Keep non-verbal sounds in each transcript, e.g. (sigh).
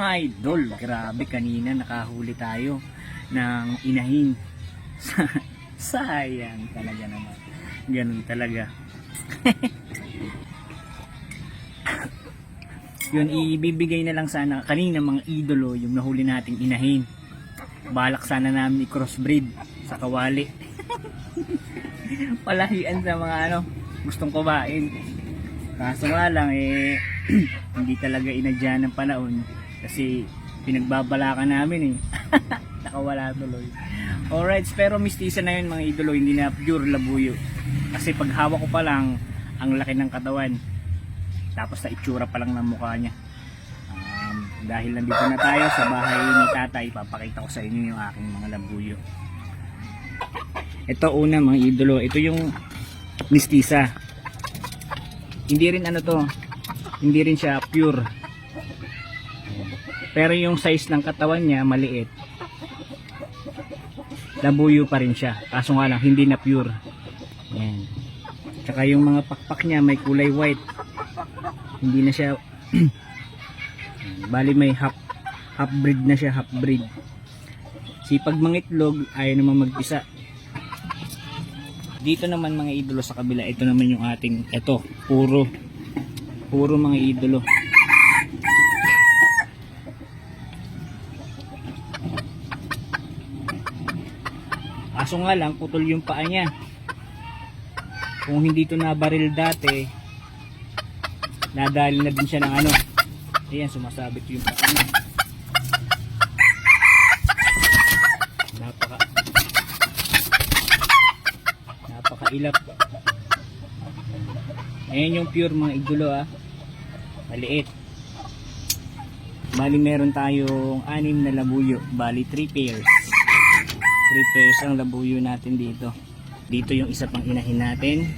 mga idol, grabe kanina nakahuli tayo ng inahin. (laughs) Sayang talaga naman. Ganun talaga. (laughs) Yun, ibibigay na lang sana kanina mga idolo yung nahuli nating inahin. Balak sana namin i-crossbreed sa kawali. (laughs) Palahian sa mga ano, gustong kumain. Kaso nga lang eh, (clears throat) hindi talaga inadya ng panahon kasi pinagbabalakan namin eh. (laughs) Nakawala tuloy. Alright, pero mistisa na yun mga idolo, hindi na pure labuyo. Kasi pag hawak ko pa lang, ang laki ng katawan. Tapos sa itsura pa lang ng mukha niya. Um, dahil nandito na tayo sa bahay ni tatay, papakita ko sa inyo yung aking mga labuyo. Ito una mga idolo, ito yung mistisa. Hindi rin ano to, hindi rin siya pure. Pero yung size ng katawan niya maliit. Labuyo pa rin siya. Kaso nga lang hindi na pure. Yan. Tsaka yung mga pakpak niya may kulay white. Hindi na siya (clears throat) bali may half half breed na siya, half breed. Sipag mangitlog ayaw naman mag-isa. Dito naman mga idolo sa kabila, ito naman yung ating, ito, puro, puro mga idolo. Aso nga lang, putol yung paa niya. Kung hindi to nabaril dati, nadali na din siya ng ano. Ayan, sumasabit yung paa niya. Napaka napakailap. Ayan yung pure mga idolo ah. Maliit. Bali meron tayong anim na labuyo. Bali 3 pairs. 3 pairs ang labuyo natin dito. Dito yung isa pang inahin natin.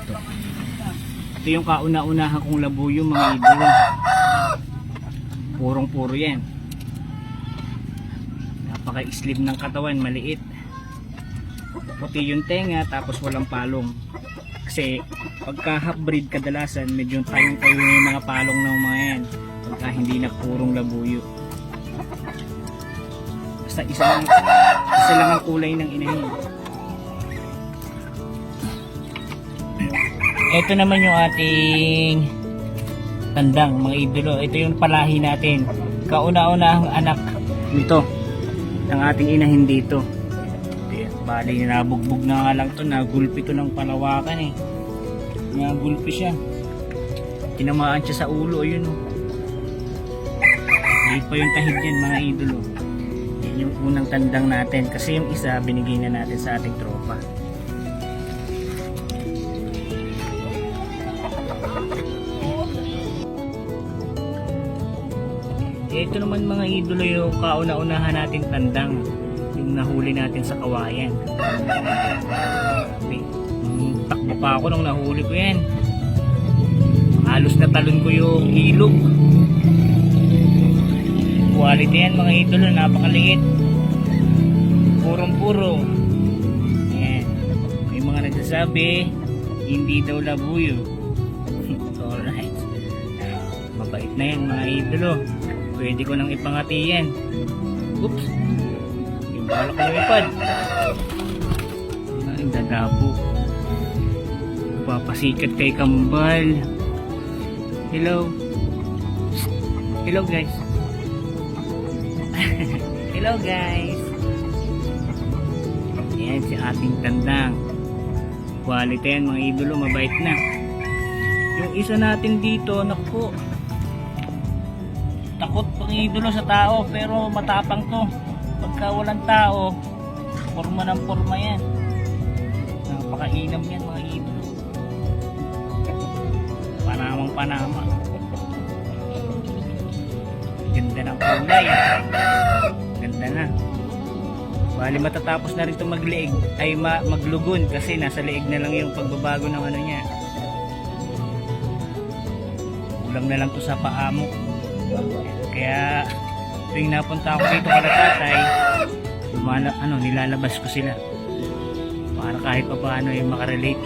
Ito. Ito yung kauna-unahan kong labuyo mga idolo. Purong-puro yan. Napaka-slim ng katawan, maliit. Puti yung tenga tapos walang palong. Kasi pagka half breed kadalasan medyo tayong tayo yung mga palong ng mga yan. Pagka hindi na purong labuyo. Basta isa lang, isa lang ang kulay ng inahin. Ito naman yung ating tandang mga idolo. Ito yung palahi natin. Kauna-una ang anak nito ng ating inahin dito. Bali nabugbog na nga lang to, nagulpi to ng palawakan eh. Nagulpi siya. Tinamaan siya sa ulo, ayun oh. Hindi pa yung tahid yan mga idolo. Yan yung unang tandang natin kasi yung isa binigay na natin sa ating tropa. Ito naman mga idolo yung kauna-unahan nating tandang yung nahuli natin sa kawayan. Mm, takbo pa ako nung nahuli ko yan. Halos natalon ko yung ilog. Quality yan mga idolo, napakaliit. Purong-puro. Yan. May mga nagsasabi, hindi daw labuyo. (laughs) Alright. Mabait na yan mga idolo. Pwede ko nang ipangati yan. Oops. Yung balak ko lumipad. Ay, dadabo. Papasikat kay Kambal. Hello. Hello guys. (laughs) Hello guys. Yan si ating tandang. Quality yan mga idolo, mabait na. Yung isa natin dito, naku, takot pang idolo sa tao pero matapang to pagka walang tao forma ng forma yan napakainam yan mga idolo panamang panama ganda ng kulay bali matatapos na rin ito magleeg ay ma maglugon kasi nasa leeg na lang yung pagbabago ng ano niya kulang na lang to sa paamo kaya tuwing napunta ako dito kala tatay, lumala, ano, nilalabas ko sila. Para kahit pa paano yung makarelate.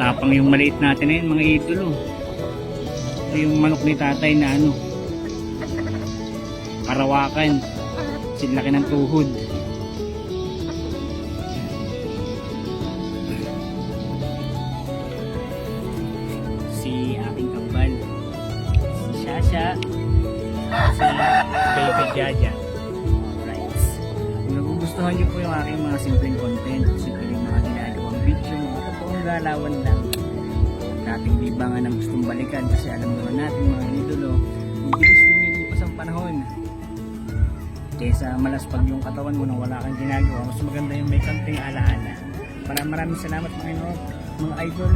Matapang yung maliit natin na mga idolo. Ito yung manok ni tatay na ano, parawakan. Sinlaki ng tuhod. Si aking kambal. Si Shasha. Si Baby Jaja. Alright. Kung nagugustuhan niyo po yung aking mga simpleng content, simpleng mga ginagawang video, mga totoong galawan lang. Dating libangan ang gustong balikan kasi alam naman natin mga idolo, ang bilis lumilipas ang panahon. Kesa malaspag yung katawan mo nang wala kang ginagawa, mas maganda yung may kanting alaala. Maraming maraming salamat ino, mga idol.